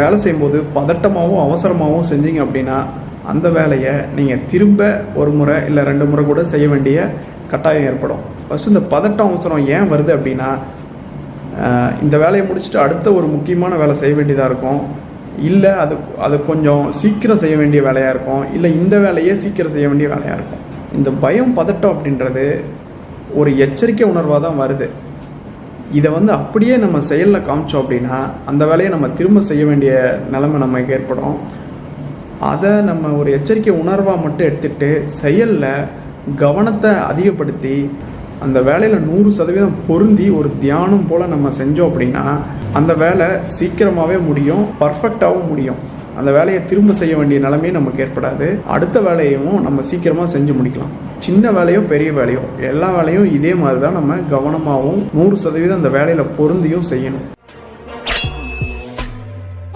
வேலை செய்யும்போது பதட்டமாகவும் அவசரமாகவும் செஞ்சீங்க அப்படின்னா அந்த வேலையை நீங்கள் திரும்ப ஒரு முறை இல்லை ரெண்டு முறை கூட செய்ய வேண்டிய கட்டாயம் ஏற்படும். ஃபஸ்ட்டு இந்த பதட்டம் அவசரம் ஏன் வருது அப்படின்னா இந்த வேலையை முடிச்சுட்டு அடுத்த ஒரு முக்கியமான வேலை செய்ய வேண்டியதாக இருக்கும். இல்லை அது அது கொஞ்சம் சீக்கிரம் செய்ய வேண்டிய வேலையாக இருக்கும். இல்லை இந்த வேலையே சீக்கிரம் செய்ய வேண்டிய வேலையாக இருக்கும். இந்த பயம் பதட்டம் அப்படின்றது ஒரு எச்சரிக்கை உணர்வாக தான் வருது. இதை வந்து அப்படியே நம்ம செயலில் காமிச்சோம் அப்படின்னா அந்த வேலையை நம்ம திரும்ப செய்ய வேண்டிய நிலைமை நமக்கு ஏற்படும். அதை நம்ம ஒரு எச்சரிக்கை உணர்வாக மட்டும் எடுத்துட்டு செயலில் கவனத்தை அதிகப்படுத்தி அந்த வேலையில் நூறு சதவீதம் பொருந்தி ஒரு தியானம் போல் நம்ம செஞ்சோம் அப்படின்னா அந்த வேலை சீக்கிரமாகவே முடியும் பர்ஃபெக்டாகவும் முடியும். அந்த வேலையை திரும்ப செய்ய வேண்டிய நிலைமையும் நமக்கு ஏற்படாது. அடுத்த வேலையும் நம்ம சீக்கிரமாக செஞ்சு முடிக்கலாம். சின்ன வேலையோ பெரிய வேலையோ எல்லா வேலையும் இதே மாதிரி தான் நம்ம கவனமாகவும் நூறு சதவீதம் அந்த வேலையில் பொருந்தியும் செய்யணும்.